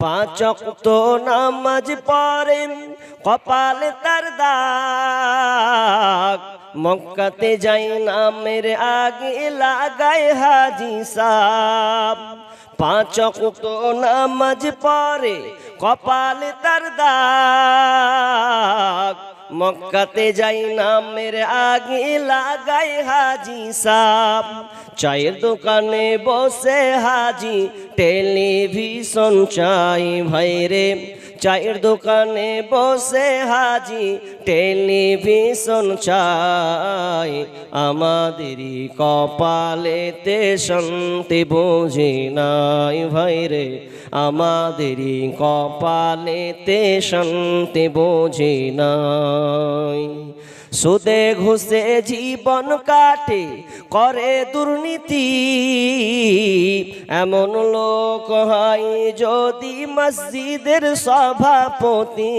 পাঁচক তো নামাজ পড়ে কপাল তার দাগ। মক্কাতে যাই নামের আগে লাগায় হাজি সাপ পাঁচক তো নামাজ পড়ে, কপাল তার দাগ। মক্কাতে যাই নামের আগে লাগাই হাজি সাপ চায়ের দোকানে বসে হাজি টেলিভিশন চাই ভাইরে চায়ের দোকানে বসে হাজি। টেলিভিশন চাই আমাদেরই কপালেতে শান্তি বোঝে নাই ভাইরে আমাদেরই কপালেতে শান্তি বোঝে নাই। সুদে ঘুষে জীবন কাটে, করে দুর্নীতি। এমন লোক হয় যদি মসজিদের সভাপতি।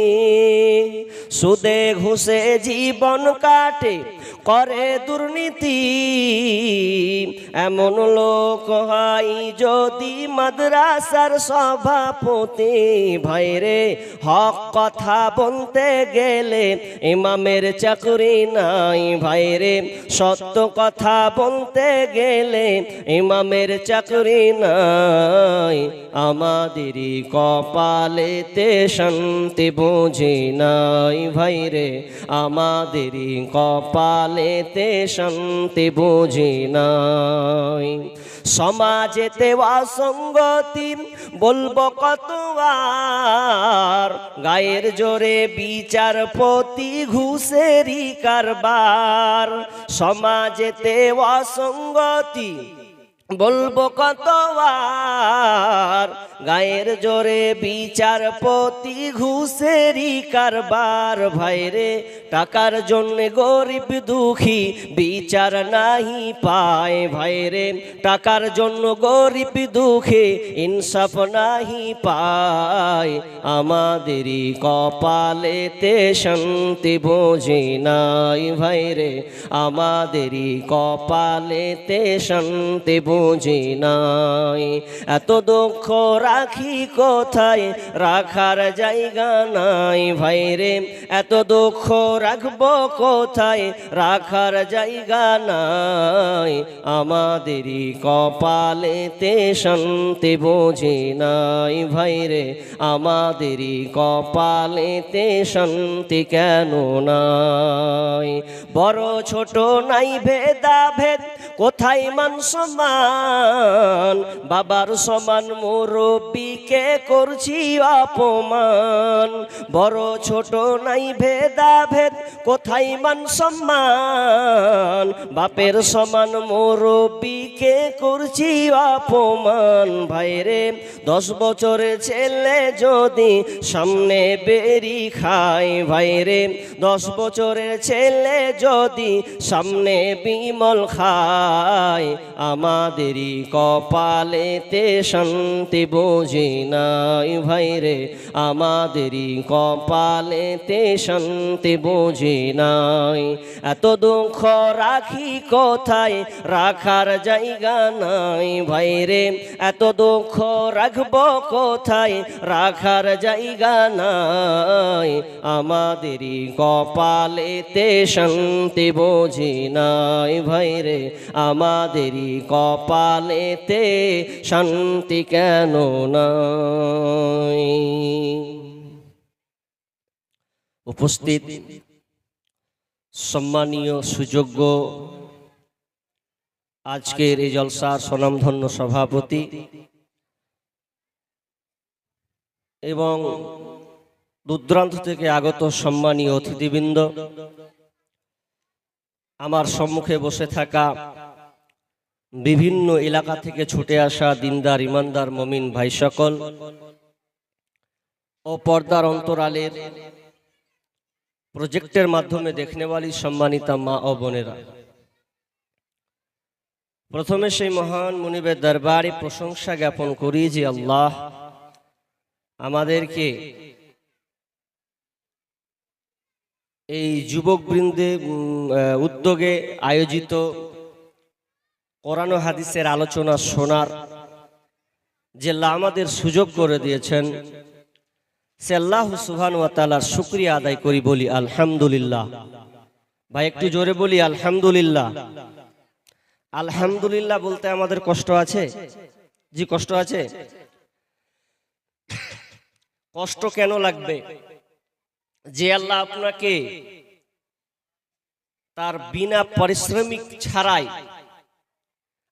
সুদে ঘুষে জীবন কাটে, করে দুর্নীতি। এমন লোক হয় যদি মাদ্রাসার সভাপতি। ভাইরে, হক কথা বলতে গেলে ইমামের চাকরি নাই ভাইরে। সত্য কথা বলতে গেলে ইমামের চাকরি নাই। আমাদেরই কপালেতে শান্তি বুঝি নাই ভাইরে। আমাদেরই কপালেতে শান্তি বুঝি নাই। সমাজেতে অসঙ্গতি বলব কত গায়ের জোরে বিচারপতি ঘুষেরি কারবার। সমাজেতে অসঙ্গতি বলব কতবার। গায়ের জোরে বিচারপতি ঘুষেরি কারবার। ভাইরে টাকার জন্য গরিব দুঃখী, বিচার নাহি পায় ভাইরে। টাকার জন্য গরিব দুঃখী, ইনসাফ নাহি পায়। আমাদেরই কপালেতে শান্তি বোঝে নাই ভাইরে। আমাদেরই কপালেতে শান্তি বুঝি নাই। এত দুঃখ রাখি কোথায়? রাখার জায়গা নাই ভাইরে। এত দুঃখ রাখব কোথায়? রাখার জায়গা নাই। আমাদেরই কপালেতে শান্তি বুঝি নাই। ভাইরে আমাদেরই কপালেতে শান্তি কেন নাই? বড় ছোট নাই ভেদা ভেদ কোথায় মান সমান বাবার সমান মুরব্বীকে করছি অপমান। বড় ছোট নাই ভেদা ভেদ কোথায় মান সম্মান? বাপের সমান মুরব্বীকে করছি অপমান। ভাইরে, দশ বছরের ছেলে যদি সামনে বেরি খায়, ভাইরে, দশ বছরের ছেলে যদি সামনে বিমল খায়, আমাদেরই কপালেতে শান্তি বোঝে নাই, ভাইরে, আমাদেরই কপালেতে শান্তি বোঝে নাই। এত দুঃখ রাখি কোথায়? রাখার জায়গা নাই। ভাইরে এত দুঃখ রাখব কোথায়? রাখার জায়গা নাই। আমাদেরই কপালেতে শান্তি বোঝি নাই। ভাইরে আমাদেরই কপালেতে শান্তি কেন নাই? উপস্থিত সম্মানীয়, সুযোগ্য আজকের এই জলসার স্বনামধন্য সভাপতি এবং দূরদূরান্ত থেকে আগত সম্মানীয় অতিথিবৃন্দ, আমার সম্মুখে বসে থাকা বিভিন্ন এলাকা থেকে ছুটে আসা দিনদার, ইমানদার, মমিন ভাই সকল ও পর্দার অন্তরালের প্রজেক্টের মাধ্যমে দেখনেওয়ালি সম্মানিতা মা ও বোনেরা। প্রথমে সেই মহান মুনিবের দরবারে প্রশংসা জ্ঞাপন করি যে আল্লাহ আমাদেরকে এই যুবকবৃন্দে উদ্যোগে আয়োজিত কোরআন হাদিসের আলোচনা শোনার যে আমাদের সুযোগ করে দিয়েছেন। সে আল্লাহ সুহান ওয়া তাআলার শুক্রিয়া আদায় করি বলি, আলহামদুলিল্লাহ। ভাই, একটু জোরে বলি, আলহামদুলিল্লাহ। আলহামদুলিল্লাহ বলতে আমাদের কষ্ট আছে? জি, কষ্ট আছে? কষ্ট কেন লাগবে? যে আল্লাহ আপনাকে তার বিনা পারিশ্রমিক ছাড়াই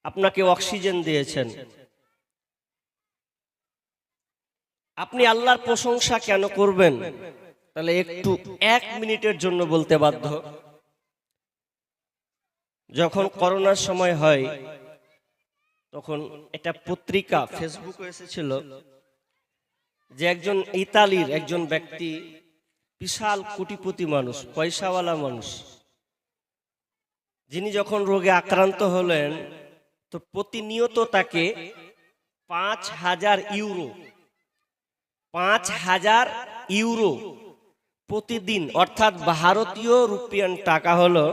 আপনাকে অক্সিজেন দিয়েছেন। আপনি আল্লাহর প্রশংসা কেন করবেন? তাহলে একটু এক মিনিটের জন্য বলতে বাধ্য। যখন করোনার সময় হয়, তখন একটা পত্রিকা ফেসবুকে এসেছিল যে একজন ইতালির একজন ব্যক্তি, বিশাল কোটিপতি মানুষ, পয়সাওয়ালা মানুষ, যিনি যখন রোগে আক্রান্ত হলেন, তো প্রতিনিয়ত তাকে পাঁচ হাজার ইউরো পাঁচ হাজার ইউরো প্রতিদিন, অর্থাৎ ভারতীয় রুপিয়ান টাকা হলো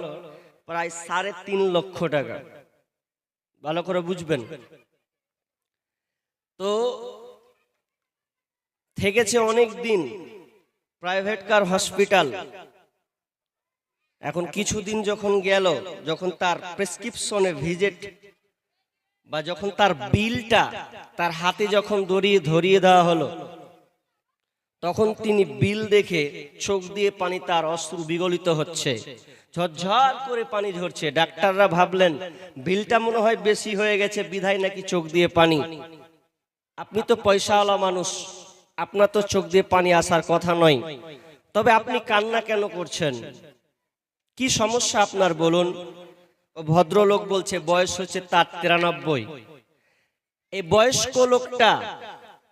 প্রায় সাড়ে তিন লক্ষ টাকা। ভালো করে বুঝবেন? তো থেকেছে অনেক দিন, প্রাইভেট কার হসপিটাল। এখন কিছুদিন যখন গেল, যখন তার প্রেসক্রিপশনে ভিজিট বা যখন তার বিলটা তার হাতে যখন দড়িয়ে ধরিয়ে দেওয়া হলো তখন তিনি বিল দেখে চোখ দিয়ে পানি তার অশ্রু বিগলিত হচ্ছে। ঝরঝর করে পানি ঝরছে। ডাক্তাররা ভাবলেন, বিলটা মনে হয় বেশি হয়ে গেছে, বিধায় নাকি চোখ দিয়ে পানি? আপনি তো পয়সাওয়ালা মানুষ, আপনার তো চোখ দিয়ে পানি আসার কথা নয়। তবে আপনি কান্না কেন করছেন? কি সমস্যা আপনার, বলুন? ভদ্রলোক বলছে, বয়স হচ্ছে তার তিরানব্বই। এই বয়স্ক লোকটা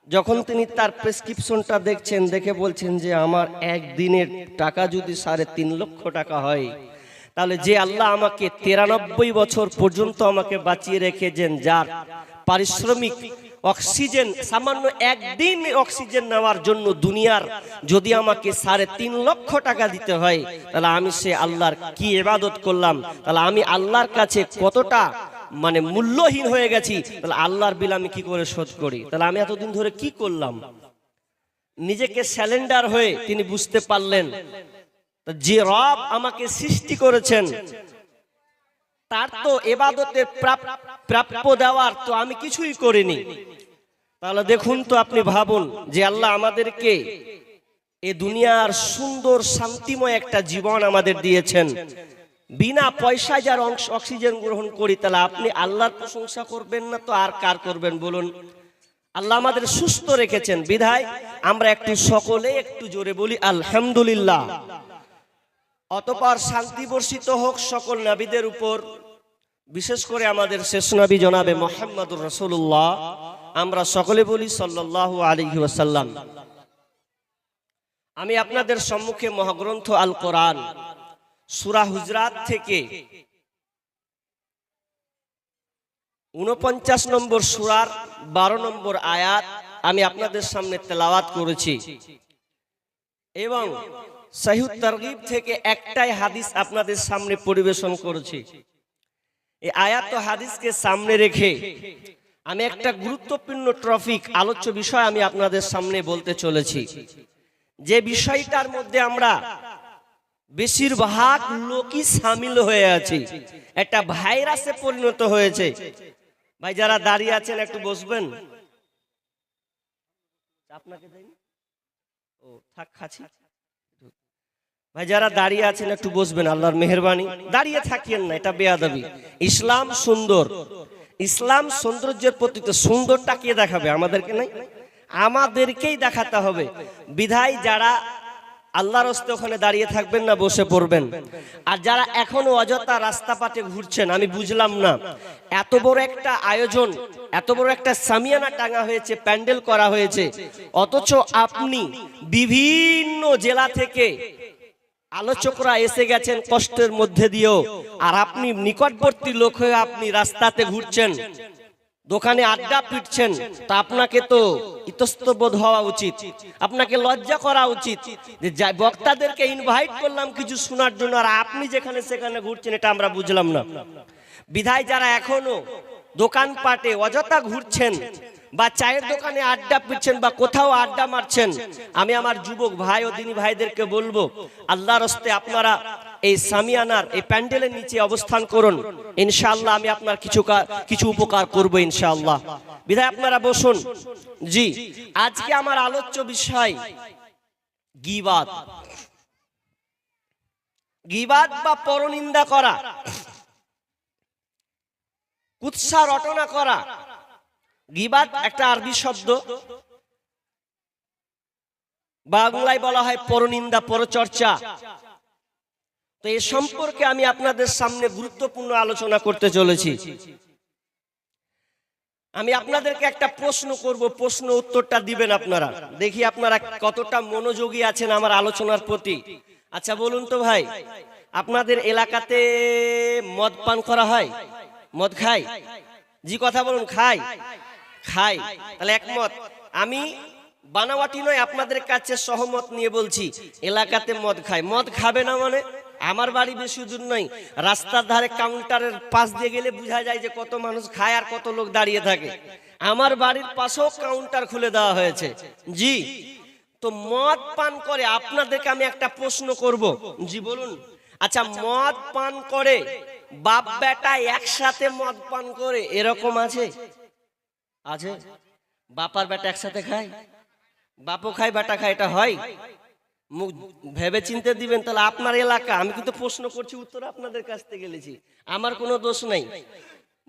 যখন তিনি তার প্রেসক্রিপশনটা দেখছেন, দেখে বলছেন যে আমার একদিনের টাকা যদি সাড়ে তিন লক্ষ টাকা হয়, তাহলে যে আল্লাহ আমাকে তিরানব্বই বছর পর্যন্ত আমাকে বাঁচিয়ে রেখেছেন, যার পারিশ্রমিক, অক্সিজেন, সামান্য একদিন অক্সিজেন নেওয়ার জন্য দুনিয়ার যদি আমাকে সাড়ে তিন লক্ষ টাকা দিতে হয়, তাহলে আমি সে আল্লাহর কি এবাদত করলাম? তাহলে আমি আল্লাহর কাছে কতটা মানে মূল্যহীন হয়ে গেছি। তাহলে আল্লাহর বিল আমি কি করে শোধ করি? তাহলে আমি এতদিন ধরে কি করলাম? নিজেকে স্যালেন্ডার হয়ে তিনি বুঝতে পারলেন। যে রব আমাকে সৃষ্টি করেছেন, তার তো এবাদতের প্রাপ- প্রাপ্য দেওয়ার তো আমি কিছুই করিনি। তাহলে দেখুন তো আপনি ভাবুন যে আল্লাহ আমাদেরকে এ দুনিয়ার সুন্দর শান্তিময় একটা জীবন আমাদের দিয়েছেন। বিনা পয়সায় যার অংশ অক্সিজেন গ্রহণ করি, তাহলে আপনি আল্লাহর প্রশংসা করবেন না তো আর কার করবেন বলুন? আল্লাহ আমাদের সুস্থ রেখেছেন। বিধায় আমরা একটু সকলে একটু জোরে বলি, আলহামদুলিল্লাহ। অতপর শান্তি বর্ষিত হোক সকল নবীদের উপর। বিশেষ করে আমাদের শেষ নবী জনাবে মোহাম্মদুর রসুল্লাহ আমরা সকলে বলি সাল্লাহ আলহি আমি আপনাদের সম্মুখে মহাগ্রন্থ আল কোরআন সুরা হুজরাত থেকে উনপঞ্চাশ নম্বর সুরার বারো নম্বর আয়াত আমি আপনাদের সামনে তেলাওয়াত করেছি। এবং সাহিদ তারগিব থেকে একটাই হাদিস আপনাদের সামনে পরিবেশন করেছি। এই আয়াত হাদিসকে সামনে রেখে আমি একটা গুরুত্বপূর্ণ ট্রফিক, আলোচ্য বিষয় আমি আপনাদের সামনে বলতে চলেছি। যে বিষয়টার মধ্যে আমরা বেশিরভাগ লোকই সামিল হয়ে আছে। একটা ভাইরাসে পরিণত হয়েছে। ভাই, যারা দাঁড়িয়ে আছেন, একটু বসবেন। আপনাকে? ও, থাক, খাচ্ছি। ভাই, যারা দাঁড়িয়ে আছেন, একটু বসবেন, আল্লাহর মেহরবানি। দাঁড়িয়ে থাকিয়েন না, এটা বেয়াদবি। ইসলাম সুন্দর। ইসলাম সৌন্দর্যের প্রতি তো সুন্দরটা কে দেখাবে, আমাদেরকে নাই? আমাদেরকেই দেখাতে হবে। বিধায় যারা আল্লাহর ওখানে দাঁড়িয়ে থাকবেন না, বসে পড়বেন। আর যারা এখনও অযথা রাস্তা পাটে ঘুরছেন, আমি বুঝলাম না। এত বড় একটা আয়োজন, এত বড় একটা সামিয়ানা টাঙা হয়েছে, প্যান্ডেল করা হয়েছে। অথচ আপনি বিভিন্ন জেলা থেকে আলোচকরা এসে গেছেন কষ্টের মধ্যে দিয়েও। আর আপনি নিকটবর্তী লোক হয়ে আপনি রাস্তাতে ঘুরছেন। দোকানে আড্ডা পিটছেন, তা আপনাকে তো ইতস্তবোধ হওয়া উচিত। আপনাকে লজ্জা করা উচিত। যে বক্তাদেরকে ইনভাইট করলাম কিছু শোনার জন্য, আর আপনি যেখানে সেখানে ঘুরছেন, এটা আমরা বুঝলাম না। বিধায় যারা এখনও দোকানপাটে অযথা ঘুরছেন, বা চায়ের দোকানে আড্ডা পিটছেন, বা কোথাও আড্ডা মারছেন, আমি আমার যুবক ভাই ও দিনী ভাইদেরকে বলব, আল্লাহর হস্তে আপনারা এই সামিয়ানার এই প্যান্ডেলের নিচে অবস্থান করুন। ইনশাআল্লাহ আমি আপনার কিছু কিছু উপকার করব ইনশাআল্লাহ। বিধায় আপনারা বসুন। জি, আজকে আমার আলোচ্য বিষয় গিবাদ। গিবাদ বা পরনিন্দা করা। কুৎসা রটনা করা। গিবাদ একটা আরবি শব্দ। বাংলায় বলা হয় পরনিন্দা, পরচর্চা। তো এ সম্পর্কে আমি আপনাদের সামনে গুরুত্বপূর্ণ আলোচনা করতে চলেছি। আমি আপনাদেরকে একটা প্রশ্ন করব, প্রশ্ন উত্তরটা দিবেন আপনারা। দেখি আপনারা কতটা মনোযোগী আছেন আমার আলোচনার প্রতি। আচ্ছা বলুন তো ভাই, আপনাদের এলাকাতে মদ পান করা হয়? মদ খায়? জি, কথা বলুন খাই খাই তাহলে একমত। আমি বানাওয়াটি নয়, আপনাদের কাছে সহমত নিয়ে বলছি, এলাকাতে মদ খায়। মদ খাবে না মানে? আমার বাড়ি বেশি দূর নয়, রাস্তার ধারে কাউন্টারের পাশ দিয়ে গেলে বোঝা যায় যে কত মানুষ খায় আর কত লোক দাঁড়িয়ে থাকে। আমার বাড়ির পাশেও কাউন্টার খুলে দেওয়া হয়েছে। জি, তো মদ পান করে আপনাদেরকে আমি একটা প্রশ্ন করব। জি, বলুন। আচ্ছা মদ পান করে বাপ বেটা একসাথে মদ পান করে এরকম আছে? আছে। বাপার বেটা একসাথে খায়? বাপও খায়, বেটা খায়, এটা হয়? মুখ ভেবে চিনতে দিবেন, তাহলে আপনার এলাকা, আমি কিন্তু প্রশ্ন করছি, উত্তর আপনাদের কাছ থেকে গেলেছি আমার কোনো দোষ নাই।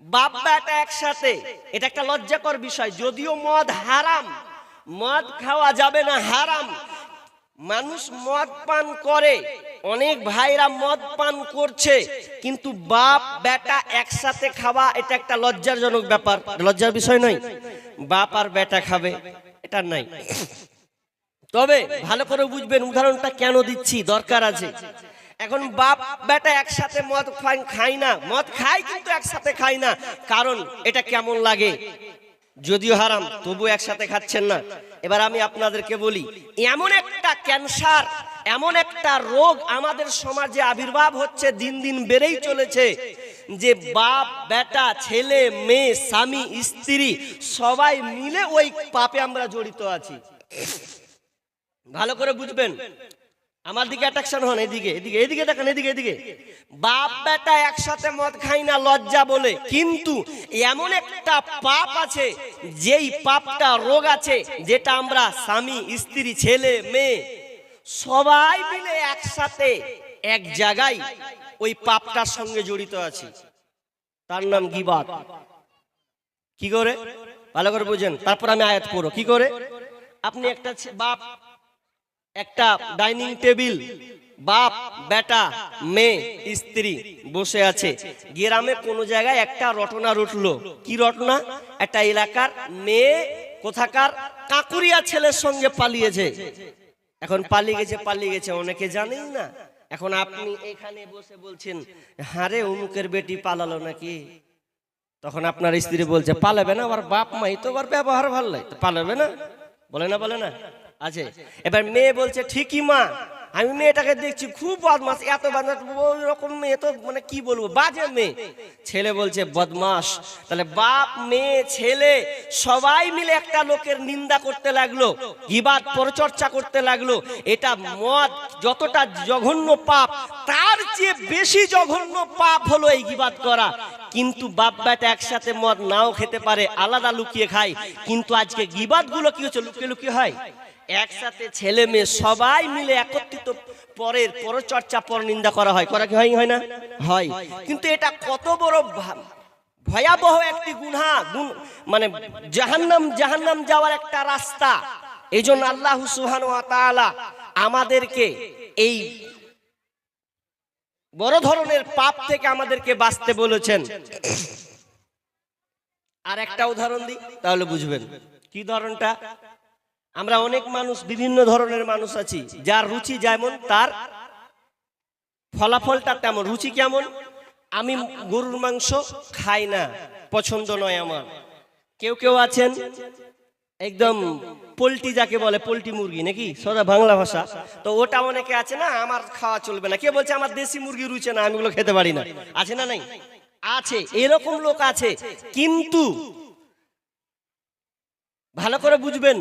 বাপ বেটা একসাথে, এটা একটা লজ্জাকর বিষয়, যদিও মদ হারাম, মদ খাওয়া যাবে না, হারাম। মানুষ মদ পান করে, অনেক ভাইরা মদ পান করছে, কিন্তু বাপ বেটা একসাথে খাওয়া, এটা একটা লজ্জারজনক ব্যাপার। লজ্জার বিষয় নয়। বাপ আর বেটা খাবে, এটা নাই। তবে ভালো করে বুঝবেন উদাহরণটা কেন দিচ্ছি, দরকার আছে। এখন বাপ, বেটা একসাথে মদ খায় না। মদ খায় কিন্তু একসাথে খায় না। কারণ এটা কেমন লাগে? যদিও হারাম তবু একসাথে খাচ্ছেন না। এবার আমি আপনাদেরকে বলি, এমন একটা ক্যান্সার, এমন একটা রোগ আমাদের সমাজে আবির্ভাব হচ্ছে, দিন দিন বেড়েই চলেছে, যে বাপ, বেটা, ছেলে, মেয়ে, স্বামী, স্ত্রী সবাই মিলে ওই পাপে আমরা জড়িত আছি। ভালো করে বুঝবেন। আমার দিকে অ্যাট্রাকশন হন এদিকে এদিকে এদিকে দেখেন, এদিকে এদিকে। বাপ বেটা একসাথে মদ খাই না, লজ্জা বলে। কিন্তু এমন একটা পাপ আছে, যেই পাপটা রোগ আছে, যেটা আমরা স্বামী, স্ত্রী, ছেলে, মেয়ে, সবাই মিলে একসাথে, এক জায়গায় ওই পাপটার সঙ্গে জড়িত আছি। তার নাম গিবাদ। কি করে? ভালো করে বুঝেন। তারপর আমি আয়াত করো কি করে? আপনি একটা বাপ একটা ডাইনিং টেবিল, বাপ, বেটা, মেয়ে, স্ত্রী বসে আছে। গ্রামে কোনো জায়গায় একটা রটনা রটলো। কি রটনা? একটা এলাকার মেয়ে, কোথাকার কাকুরিয়া ছেলের সঙ্গে পালিয়েছে। এখন পালিয়ে গেছে পালিয়ে গেছে, অনেকে জানেন না। এখন আপনি এখানে বসে বলছেন হারে অমুকের বেটি পালালো নাকি? তখন আপনার স্ত্রী বলছে, পালাবে না আবার বাপ মাই তো আবার ব্যবহার ভালো লাগে পালাবে না? বলে না বলে না? আছে। এবার মেয়ে বলছে ঠিকই মা আমি মেয়েটাকে দেখছি খুব বদমাস এত বদমাস রকম মেয়ে তো মানে কি বলব বাজে মেয়ে। ছেলে বলছে বদমাস তাহলে বাপ মেয়ে ছেলে সবাই মিলে একটা লোকের নিন্দা করতে লাগল গিবাদ পরচর্চা করতে লাগল এটা মদ যতটা জঘন্য পাপ তার চেয়ে বেশি জঘন্য পাপ হলো এই গিবাদ করা। কিন্তু বাপ বেটা একসাথে মদ নাও খেতে পারে আলাদা লুকিয়ে খায় কিন্তু আজকে গিবাদগুলো কি হচ্ছে লুকিয়ে লুকিয়ে হয়? একসাথে ছেলে মেয়ে সবাই মিলে একত্রিত পরের পরচর্চা পর নিন্দা করা হয়। করা কি হয় হয় না? হয়। কিন্তু এটা কত বড় ভয়াবহ একটি গুনহা গুণ মানে জাহান্নাম জাহান্নাম যাওয়ার একটা রাস্তা। এই জন্য আল্লাহ সুহান আমাদেরকে এই বড় ধরনের পাপ থেকে আমাদেরকে বাঁচতে বলেছেন। আর একটা উদাহরণ দিই, তাহলে বুঝবেন। কি ধরনটা? আমরা অনেক মানুষ, বিভিন্ন ধরনের মানুষ আছি, যার রুচি যেমন তার, ফলাফলটা তেমন। রুচি কেমন? আমি গরুর মাংস খাই না, পছন্দ নয় আমার। কেউ কেউ আছেন, একদম পোলট্রি যাকে বলে, পোলট্রি মুরগি নাকি? সদা বাংলা ভাষা। তো ওটা অনেকে আছে না, আমার খাওয়া চলবে না। কে বলছে, আমার দেশি মুরগি রুচে না, আমি ওগুলো খেতে পারি না। আছে না নাই? আছে, এরকম লোক আছে। কিন্তু ভালো করে বুঝবেন,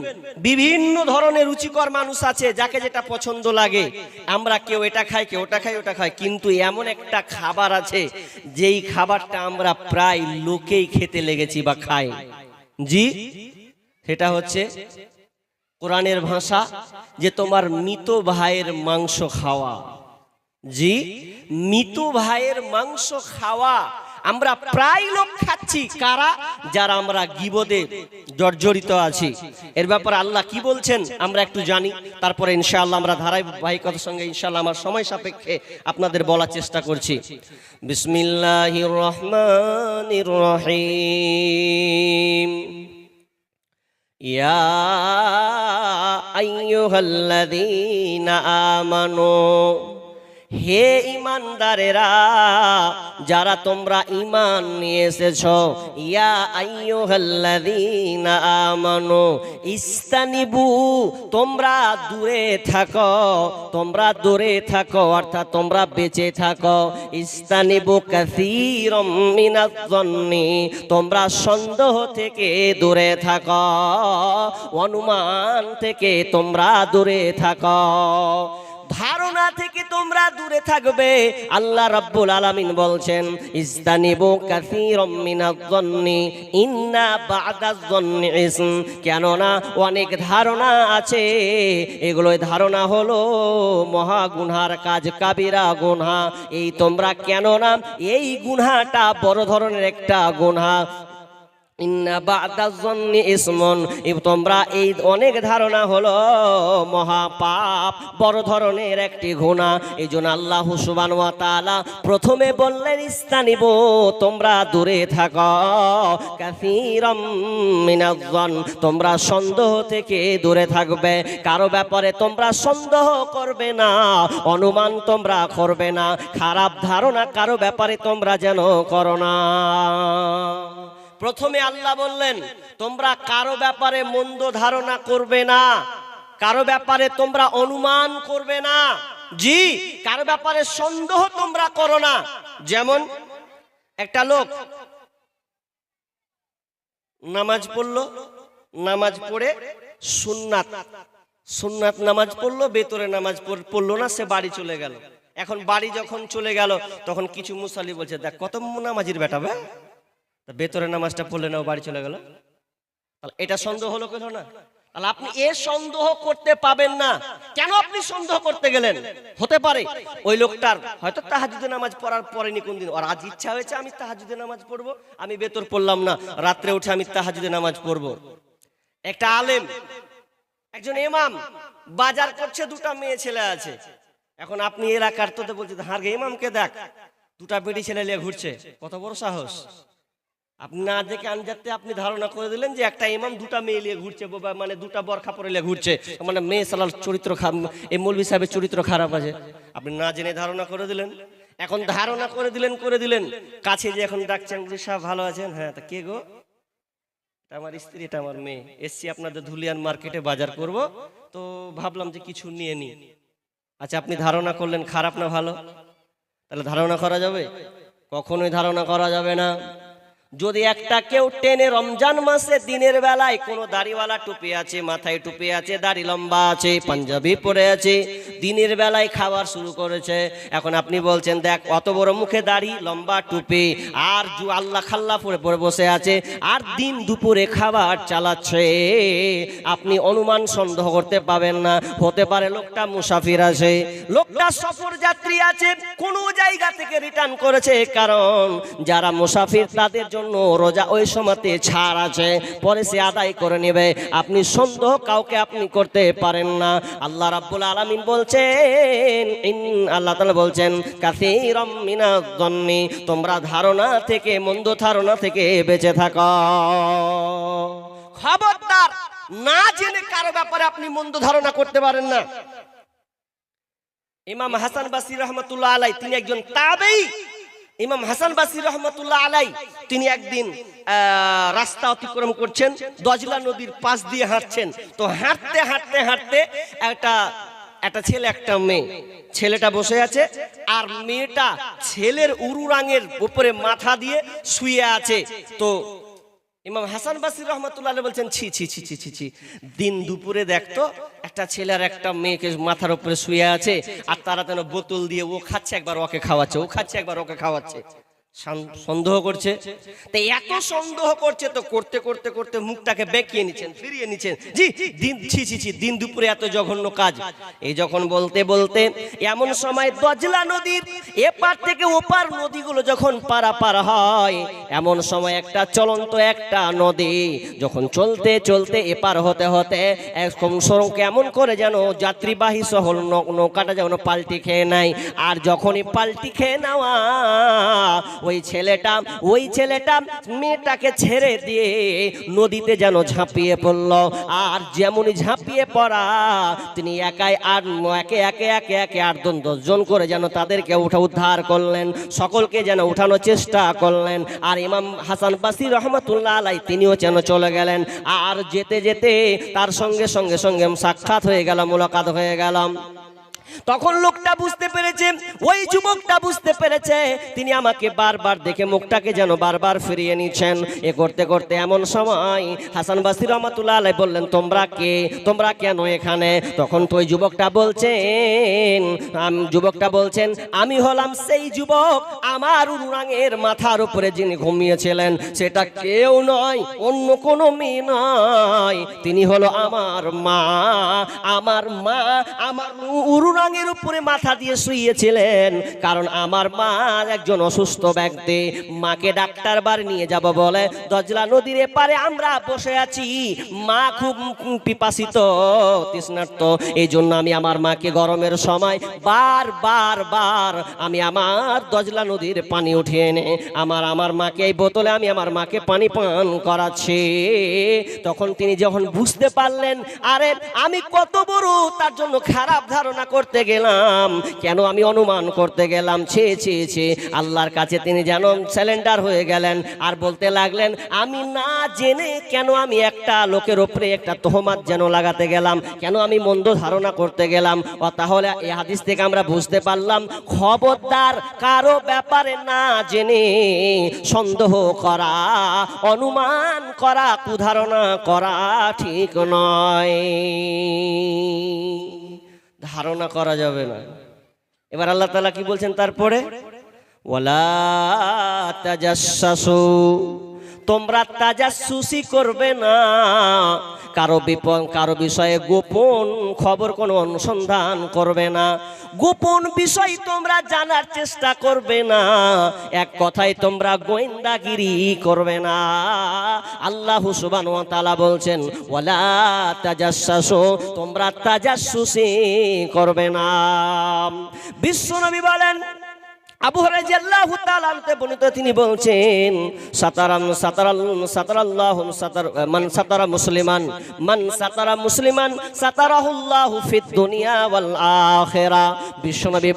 বিভিন্ন ধরনের রুচিকর মানুষ আছে যাকে যেটা পছন্দ লাগে। আমরা কেউ এটা খাই, কেউ ওটা খাই ওটা খাই, কিন্তু এমন একটা খাবার আছে, যেই খাবারটা আমরা প্রায় লোকেই খেতে লেগেছি বা খাই। জি, সেটা হচ্ছে কোরআনের ভাষা যে তোমার মৃত ভাইয়ের মাংস খাওয়া। জি, মৃত ভাইয়ের মাংস খাওয়া আমরা প্রায় লোক খাচ্ছি। কারা? যারা আমরা গিবদে জর্জরিত আছি। এর ব্যাপারে আল্লাহ কি বলছেন আমরা একটু জানি। তারপরে ইনশাআল্লাহ আমরা ধারাবাহিকতার সঙ্গে ইনশাআল্লাহ আমার সময় সাপেক্ষে আপনাদের বলার চেষ্টা করছি। বিসমিল্লাহির রহমানির রহিম ইয়া আইয়ুহাল্লাযীনা আমানু। হে ইমানদারেরা, যারা তোমরা ইমান নিয়ে এসেছ, ইয়া আইয়ুহাল্লাযীনা আমানু ইস্তানিবু, তোমরা দূরে থাকো, তোমরা দূরে থাকো, অর্থাৎ তোমরা বেঁচে থাকো। ইস্তানিবু কাসীরাম মিনাজ-জন্নি তোমরা সন্দেহ থেকে দূরে থাকো, অনুমান থেকে তোমরা দূরে থাকো। ধারণা থেকে তোমরা দূরে থাকবে। আল্লাহ রাব্বুল আলামিন বলছেন ইস্তানিবু কাসীরাম মিনাজ-জন্নি ইন্না বা'দাজ-জন্নি ইসম। কেননা অনেক ধারণা আছে। এগুলো ধারণা হলো মহা গুনহার কাজ, কাবিরা গুনহা। এই তোমরা কেননা এই গুনহাটা বড় ধরনের একটা গুনহা। তোমরা এই অনেক ধারণা হলো মহাপাপ, বড় ধরনের একটি গুণা এই জন্য আল্লাহ সুবান ওয়া তাআলা প্রথমে বললেন, ইস্তানিব, তোমরা দূরে থাকো। মিনাজ্জন তোমরা সন্দেহ থেকে দূরে থাকবে। কারও ব্যাপারে তোমরা সন্দেহ করবে না, অনুমান তোমরা করবে না। খারাপ ধারণা কারও ব্যাপারে তোমরা যেন করো না। প্রথমে আল্লাহ বললেন, তোমরা কারও ব্যাপারে মন্দ ধারণা করবে না। কারও ব্যাপারে তোমরা অনুমান করবে না। জি, কারও ব্যাপারে সন্দেহ তোমরা করো না। যেমন একটা লোক নামাজ পড়ল, নামাজ পড়ে সুন্নাত সুন্নাত নামাজ পড়ল বেতরে নামাজ পড়- পড়ল না, সে বাড়ি চলে গেল। এখন বাড়ি যখন চলে গেল, তখন কিছু মুসালি বলছে, দেখ, কত নামাজির বেটা বে। তা বেতরে নামাজটা পড়লে না ও বাড়ি চলে গেল? তাহলে এটা সন্দেহ হলো কেন না? তাহলে আপনি এ সন্দেহ করতে পাবেন না। কেন আপনি সন্দেহ করতে গেলেন? হতে পারে। ওই লোকটার হয়তো তাহাজুদে নামাজ পড়ার পরেনি কোনদিন। আর আজ ইচ্ছা হয়েছে আমি তাহাজুদে নামাজ পড়ব, আমি বেতর পড়লাম না। রাত্রে উঠে আমি তাহাজুদে নামাজ পড়ব। একটা আলেম, একজন ইমাম, বাজার করছে, দুটা মেয়ে ছেলে আছে। এখন আপনি এলাকার তোতে বলছেন হারগে ইমামকে দেখ, দুটা বেটি ছেলে নিয়ে ঘুরছে। কত বড় সাহস? আপনি না দেখে আনজাতে আপনি ধারণা করে দিলেন যে একটা ইমাম দুটা মেয়ে নিয়ে ঘুরছে বাবা মানে দুটা বরখা পরে নিয়ে ঘুরছে। মানে মেয়ে সালার চরিত্র এই মৌলবী সাহেবের চরিত্র খারাপ আছে। আপনি না জেনে ধারণা করে দিলেন। এখন ধারণা করে দিলেন করে দিলেন। কাছে যে এখন ডাকছেন সাহেব, ভালো আছেন? হ্যাঁ তা কে গো? আমার স্ত্রী, এটা আমার মেয়ে। এসছি আপনাদের ধুলিয়ান মার্কেটে বাজার করব। তো ভাবলাম যে কিছু নিয়ে নি। আচ্ছা আপনি ধারণা করলেন খারাপ না ভালো? তাহলে ধারণা করা যাবে? কখনোই ধারণা করা যাবে না। যদি একটা কেউ টেনে রমজান মাসে দিনের বেলায় কোনো দাড়িওয়ালা টুপি আছে, মাথায় টুপি আছে, দাড়ি লম্বা আছে, পাঞ্জাবি পরে আছে, দিনের বেলায় খাবার শুরু করেছে, এখন আপনি বলছেন, দেখ, অত বড় মুখে দাড়ি, লম্বা টুপি, আর জু আল্লাহ খাল্লা পরে পরে বসে আছে, আর দিন দুপুরে খাবার চালাচ্ছে, আপনি অনুমান সন্দেহ করতে পাবেন না, হতে পারে লোকটা মুসাফির আছে, লোকটা সফর যাত্রী আছে, কোনো জায়গা থেকে রিটার্ন করেছে, কারণ যারা মুসাফির তাদের জন্য জন্য রোজা ওই সময়তে ছাড় আছে, পরে সে আদায় করে নেবে। আপনি সন্দেহ কাউকে আপনি করতে পারেন না। আল্লাহ রাব্বুল আলামিন বলছেন আল্লাহ তাআলা বলছেন, কাসীরাম মিনাজ জন্নি তোমরা ধারণা থেকে, মন্দ ধারণা থেকে বেঁচে থাকো। খবরদার, না জেনে কারও ব্যাপারে আপনি মন্দ ধারণা করতে পারেন না। ইমাম হাসান বাসির রহমতুল্লাহ আলাই তিনি একজন তাবেই। ইমাম হাসান বাসি রহমতুল্লাহ আলাই, তিনি একদিন রাস্তা অতিক্রম করছেন, দজলা নদীর পাশ দিয়ে হাঁটছেন। তো হাঁটতে হাঁটতে হাঁটতে একটা একটা ছেলে, একটা মেয়ে, ছেলেটা বসে আছে, আর মেয়েটা ছেলের উরু রাঙের উপরে মাথা দিয়ে শুয়ে আছে। তো ইমাম হাসান বাসির রহমতুল্লাহ বলছেন, ছি ছি ছি ছি ছি ছি। দিন দুপুরে দেখতো, একটা ছেলের একটা মেয়েকে মাথার উপরে শুয়ে আছে, আর তারা যেন বোতল দিয়ে ও খাচ্ছে, একবার ওকে খাওয়াচ্ছে, ও খাচ্ছে, একবার ওকে খাওয়াচ্ছে। সন্দেহ করছে। তো এত সন্দেহ করছে তো করতে করতে করতে মুখটাকে বেঁকিয়ে নিচ্ছেন, ফিরিয়ে নিচ্ছেন। জি, দিন ছি ছি ছি, দিন দুপুরে এত জঘন্য কাজ। এই যখন বলতে বলতে এমন সময় দজলা নদীর এপার থেকে ওপার নদীগুলো যখন পারাপার হয়, এমন সময় একটা চলন্ত একটা নদী যখন চলতে চলতে এপার হতে হতে এখন সড়ক কেমন করে যেন যাত্রীবাহী সহ নৌকাটা যেন পাল্টি খেয়ে নেয়। আর যখনই পাল্টি খেয়ে নেওয়া ওই ছেলেটা ওই ছেলেটা মেয়েটাকে ছেড়ে দিয়ে নদীতে যেন ঝাঁপিয়ে পড়ল। আর যেমনই ঝাঁপিয়ে পড়া, তিনি একাই আর একে একে একে একে জন দশজন করে যেন তাদেরকে উঠা উদ্ধার করলেন, সকলকে যেন উঠানোর চেষ্টা করলেন। আর ইমাম হাসান বাসি রহমতুল্লাহ আলাই তিনিও যেন চলে গেলেন। আর যেতে যেতে তার সঙ্গে সঙ্গে সঙ্গে সাক্ষাৎ হয়ে গেল, মোলাকাত হয়ে গেলাম তখন লোকটা বুঝতে পেরেছে, ওই যুবকটা বুঝতে পেরেছে, তিনি আমাকে বারবার দেখে মুখটাকে যেন বারবার ফিরিয়ে নিচ্ছেন। এ করতে করতে এমন সময় হাসান বাসির রহমতুল্লাহ আলাই বললেন, তোমরা কে? তোমরা কেন এখানে? তখন তো ওই যুবকটা বলছেন যুবকটা বলছেন, আমি হলাম সেই যুবক, আমার উরুরাঙের মাথার উপরে যিনি ঘুমিয়েছিলেন, সেটা কেউ নয়, অন্য কোনো মেয়ে নয়। তিনি হলো আমার মা আমার মা, আমার উরুরাঙের উপরে মাথা দিয়ে শুয়েছিলেন কারণ আমার মা একজন অসুস্থ ব্যক্তি। মাকে ডাক্তার বাড়ি নিয়ে যাব বলে দজলা নদীর এপারে আমরা বসে আছি। মা খুব পিপাসিত, তৃষ্ণার্ত। এই জন্য আমি আমার মাকে গরমের সময় বার বার বার আমি আমার দজলা নদীর পানি উঠিয়ে এনে আমার আমার মাকে এই বোতলে আমি আমার মাকে পানি পান করাচ্ছি। তখন তিনি যখন বুঝতে পারলেন, আরে আমি কত বড় তার জন্য খারাপ ধারণা করতে গেলাম। কেন আমি অনুমান করতে গেলাম? ছে ছে ছে। আল্লাহর কাছে তিনি যেন স্যালেন্ডার হয়ে গেলেন আর বলতে লাগলেন, আমি না জেনে কেন আমি একটা লোকের ওপরে একটা তোহমাত যেন লাগাতে গেলাম? কেন আমি মন্দ ধারণা করতে গেলাম? ও তাহলে এই হাদিস থেকে আমরা বুঝতে পারলাম, খবরদার কারও ব্যাপারে না জেনে সন্দেহ করা, অনুমান করা, কুধারণা করা ঠিক নয়। ধারণা করা যাবে না। এবার আল্লাহ তালা কি বলছেন তারপরে? ওলা তাজাসসু তোমরা তাজাসুসি করবে না। কারও বিপন কারও বিষয়ে গোপন খবর কোনো অনুসন্ধান করবে না। গোপন বিষয় তোমরা জানার চেষ্টা করবে না। এক কথায় তোমরা গোয়েন্দাগিরি করবে না। আল্লাহ সুবান তালা বলছেন, ওয়ালা তাজাসসু তোমরা তাজা তাজাসুসি করবে না। বিশ্বনবী বলেন তিনি বলছেন মান সাতারা মুসলিমান, মান সাতারা মুসলিমান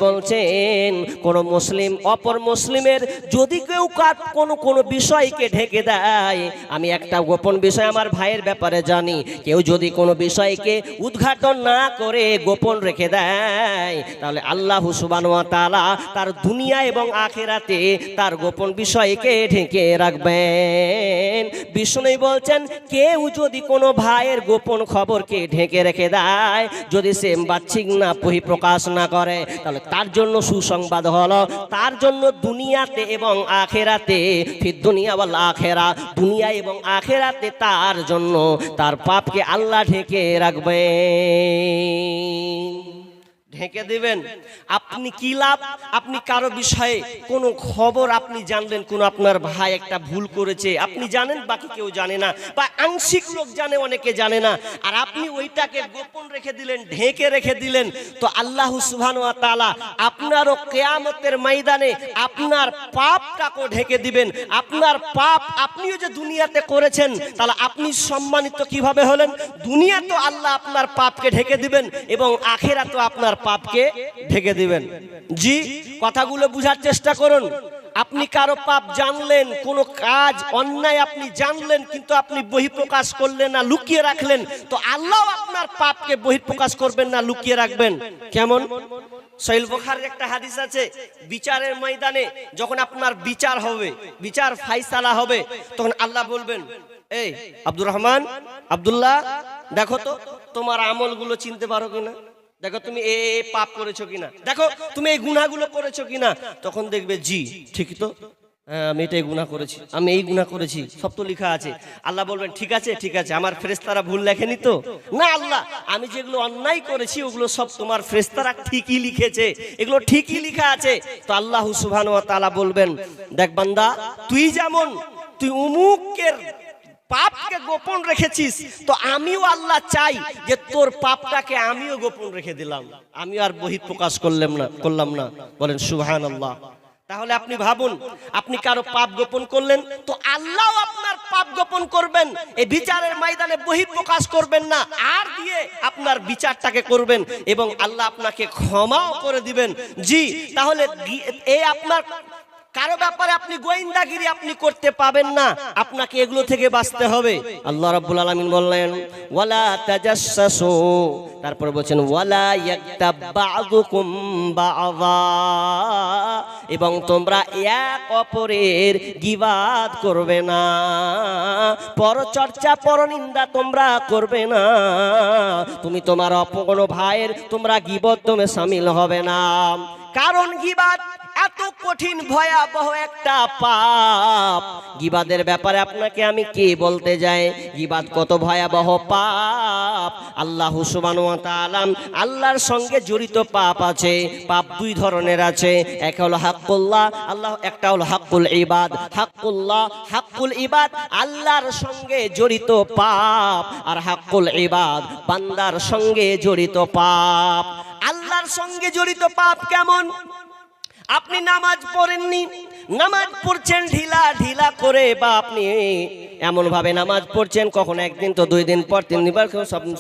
বলছেন, কোন মুসলিম অপর মুসলিমের যদি কেউ কাট কোন বিষয়কে ঢেকে দেয়, আমি একটা গোপন বিষয় আমার ভাইয়ের ব্যাপারে জানি, কেউ যদি কোনো বিষয়কে উদ্ঘাটন না করে গোপন রেখে দেয়, তাহলে আল্লাহ সুবহানাহু ওয়া তাআলা তার দুনিয়া এবং আখেরাতে তার গোপন বিষয়কে ঢেকে রাখবেন। বিষ্ণু বলছেন, কেউ যদি কোনো ভাইয়ের গোপন খবরকে ঢেকে রেখে দেয়, যদি সে বাচ্চিক না পহি প্রকাশ না করে, তাহলে তার জন্য সুসংবাদ হলো, তার জন্য দুনিয়াতে এবং আখেরাতে, ফির দুনিয়া বল আখেরা, দুনিয়া এবং আখেরাতে তার জন্য তার পাপকে আল্লাহ ঢেকে রাখবেন। ঢেকে দিবেন। আপনি কি লাভ? আপনি কারও বিষয়ে কোনো খবর আপনি জানলেন? কোন আপনার ভাই একটা ভুল করেছে? আপনি জানেন? বাকি কেউ জানে না। বা আংশিক লোক জানে, অনেকে জানে না। আর আপনি ওইটাকে গোপন রেখে দিলেন, ঢেকে রেখে দিলেন। তো আল্লাহ তাআলা আপনারও কেয়ামতের ময়দানে আপনার পাপটাকে ঢেকে দিবেন। আপনার পাপ আপনিও যে দুনিয়াতে করেছেন, তাহলে আপনি সম্মানিত কীভাবে হলেন? দুনিয়া তো আল্লাহ আপনার পাপকে ঢেকে দিবেন এবং আখেরা তো আপনার পাপকে ঢেকে দিবেন। জি, কথাগুলো বুঝার চেষ্টা করুন। আপনি কারও পাপ জানলেন, কোন কাজ অন্যায় আপনি জানলেন, কিন্তু আপনি বহিঃপ্রকাশ করলেন না, লুকিয়ে রাখলেন, তো আল্লাহ আপনার পাপকে বহিঃপ্রকাশ করবেন না, লুকিয়ে রাখবেন। কেমন? সৈল বুখারীর একটা হাদিস আছে, বিচারের ময়দানে যখন আপনার বিচার হবে, বিচার ফাইসালা হবে, তখন আল্লাহ বলবেন, এই আব্দুর রহমান, আব্দুল্লাহ, দেখো তো, তোমার আমলগুলো চিনতে পারো কিনা? দেখো তুমি এ পাপ করেছ কিনা? দেখো তুমি এই গুনাহগুলো করেছ কিনা? তখন দেখবে জি ঠিকই তো? হ্যাঁ, আমি এটাই গুনাহ করেছি। আমি এই গুনাহ করেছি। সব তো লেখা আছে। আল্লাহ বলবেন ঠিক আছে ঠিক আছে আমার ফেরেশতারা ভুল লেখেনি তো? না আল্লাহ আমি যেগুলো অন্যায় করেছি ওগুলো সব তোমার ফেরেশতারা ঠিকই লিখেছে। এগুলো ঠিকই লেখা আছে। তো আল্লাহ সুবহানাহু ওয়া বলবেন দেখ বান্দা তুই যেমন তুই উমুকের পাপকে গোপন রেখেছিস, তো আমিও আল্লাহ চাই যে তোর পাপটাকে আমিও গোপন রেখে দিলাম। আমি আর বহিঃ প্রকাশ করলাম না করলাম না। বলেন সুহান আল্লাহ তাহলে আপনি ভাবুন, আপনি কারও পাপ গোপন করলেন, তো আল্লাহ আপনার পাপ গোপন করবেন, এই বিচারের ময়দানে বহিঃ প্রকাশ করবেন না, আর দিয়ে আপনার বিচারটাকে করবেন, এবং আল্লাহ আপনাকে ক্ষমাও করে দিবেন। জি, তাহলে এই আপনার কারও ব্যাপারে আপনি গোয়েন্দাগিরি আপনি করতে পাবেন না। আপনাকে এগুলো থেকে বাঁচতে হবে। আল্লাহ রাব্বুল আলামিন বললেন, ওয়ালা তাজাসসু তারপর বলছেন, ওয়ালা ইয়াকতাব বা'দুকুম বা'দা। এবং তোমরা এক অপরের গিবাদ করবে না। পরচর্চা, পরনিন্দা তোমরা করবে না। তুমি তোমার অপ কোনো ভাইয়ের, তোমরা গিবদ্দমে সামিল হবে না। কারণ গিবাদ এত কঠিন, ভয়াবহ একটা পাপ। গিবাদের ব্যাপারে আপনাকে আমি কি বলতে যাই? গিবাদ কত ভয়াবহ পাপ। আল্লাহ সুবান আল্লাহর সঙ্গে জড়িত পাপ আছে, পাপ দুই ধরনের আছে। এক হলো হাক্কুল্লাহ, আল্লাহ একটা হলো হাক্কুল ইবাদ। হাক্কুল্লাহ, হাক্কুল ইবাদ আল্লাহর সঙ্গে জড়িত পাপ। আর হাক্কুল ইবাদ বান্দার সঙ্গে জড়িত পাপ। আল্লাহর সঙ্গে জড়িত পাপ কেমন? আপনি নামাজ পড়েননি নামাজ পড়ছেন, ঢিলা ঢিলা করে বা আপনি এমন ভাবে নামাজ পড়ছেন, কখন একদিন তো দুই দিন পর, তিন দিন পর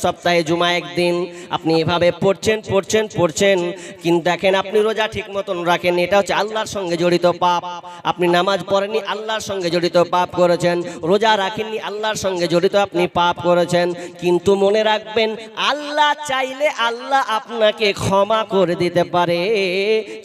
সপ্তাহে জুমা একদিন। আপনি এভাবে পড়ছেন পড়ছেন পড়ছেন। কিন্তু দেখেন আপনি রোজা ঠিক মতন রাখেন এটা হচ্ছে আল্লাহর সঙ্গে জড়িত পাপ। আপনি নামাজ পড়েননি, আল্লাহর সঙ্গে জড়িত পাপ করেছেন। রোজা রাখেননি, আল্লাহর সঙ্গে জড়িত আপনি পাপ করেছেন। কিন্তু মনে রাখবেন, আল্লাহ চাইলে আল্লাহ আপনাকে ক্ষমা করে দিতে পারে।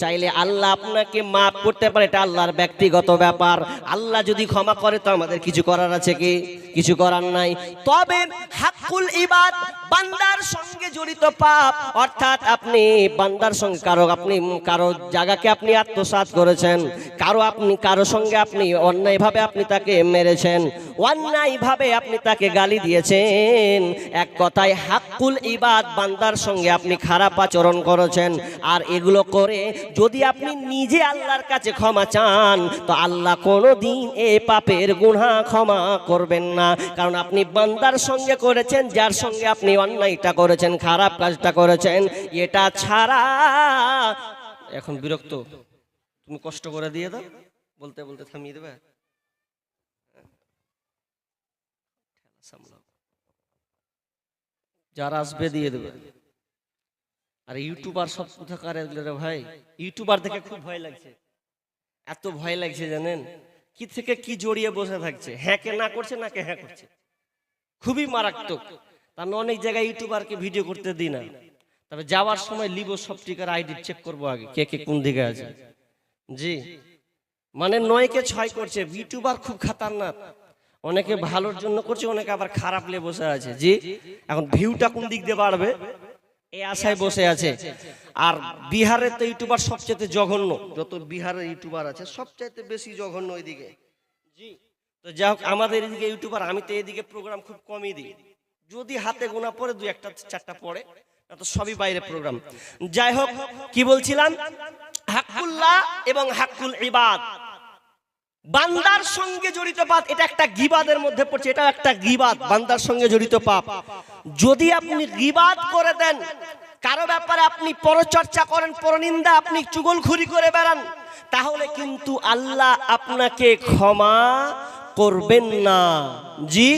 চাইলে আল্লাহ আপনাকে মাফ করতে পারে, এটা আল্লাহর ব্যক্তিগত ব্যাপার। আল্লাহ যদি ক্ষমা করে তো আমাদের কিছু করার আছে কি? কিছু করার নাই। তবে হাক্কুল ইবাদ বান্দার সঙ্গে জড়িত পাপ, অর্থাৎ আপনি বান্দার সঙ্গে কারও, আপনি কারও জায়গাকে আপনি আত্মসাৎ করেছেন, কারও আপনি, কারও সঙ্গে আপনি অন্যায়ভাবে আপনি তাকে মেরেছেন, অন্যায়ভাবে আপনি তাকে গালি দিয়েছেন। এক কথায় হাক্কুল ইবাদ বান্দার সঙ্গে আপনি খারাপ আচরণ করেছেন, আর এগুলো করে যদি আপনি নিজে আল্লাহর কাছে ক্ষমা চান, তো আল্লাহ কোনো দিন এ পাপের গুণা ক্ষমা করবেন না। কারণ আপনি বান্দার সঙ্গে করেছেন, যার সঙ্গে আপনি অন্যায়টা করেছেন, খারাপ কাজটা করেছেন, এটা ছাড়া এখন বিরক্ত। তুমি কষ্ট করে দিয়ে দাও, বলতে বলতে থামিয়ে দেবে? যারা আসবে দিয়ে দেবে। আর ইউটিউবার সব কোথাকার রে ভাই? ইউটিউবার দেখে খুব ভয় লাগছে। এত ভয় লাগছে জানেন? কি থেকে কি জড়িয়ে বসে থাকছে? হ্যাঁ কে না করছে না কে হ্যাঁ করছে। খুবই মারাত্মক। তার মানে অনেক জায়গায় ইউটিউবারকে ভিডিও করতে দিই না। তবে যাওয়ার সময় লিবো সব টিকার আইডি চেক করব আগে, কে কে কোন দিকে আছে। জি। মানে নয়কে ছয় করছে। ইউটিউবার খুব খাতারনাক। অনেকে ভালোর জন্য করছে অনেকে আবার খারাপ লে বসে আছে। জি এখন ভিউটা কোন দিক দিয়ে বাড়বে? এই আশায় বসে আছে। আর বিহারে তো ইউটিউবার সবচেয়ে জঘন্য। যত বিহারের ইউটিউবার আছে সবচাইতে বেশি জঘন্য ওইদিকে। জি তো যাই হোক আমাদের এদিকে ইউটিউবার আমি তো এদিকে প্রোগ্রাম খুব কমই দিই। যদি হাতে গোনা পড়ে দু একটা চারটা পড়ে তো সবই বাইরে প্রোগ্রাম যাই হোক কি বলছিলাম? হাক্কুল্লাহ এবং হাক্কুল ইবাদ। বান্দার সঙ্গে জড়িত পাপ, এটা একটা গিবাদের মধ্যে পড়ছে এটা একটা গিবাদ, বান্দার সঙ্গে জড়িত পাপ। যদি আপনি গিবাদ করে দেন, কারও ব্যাপারে আপনি পরচর্চা করেন, পরনিন্দা, আপনি চুগল চুগলখুরি করে বেড়ান, তাহলে কিন্তু আল্লাহ আপনাকে ক্ষমা করবেন না। জি?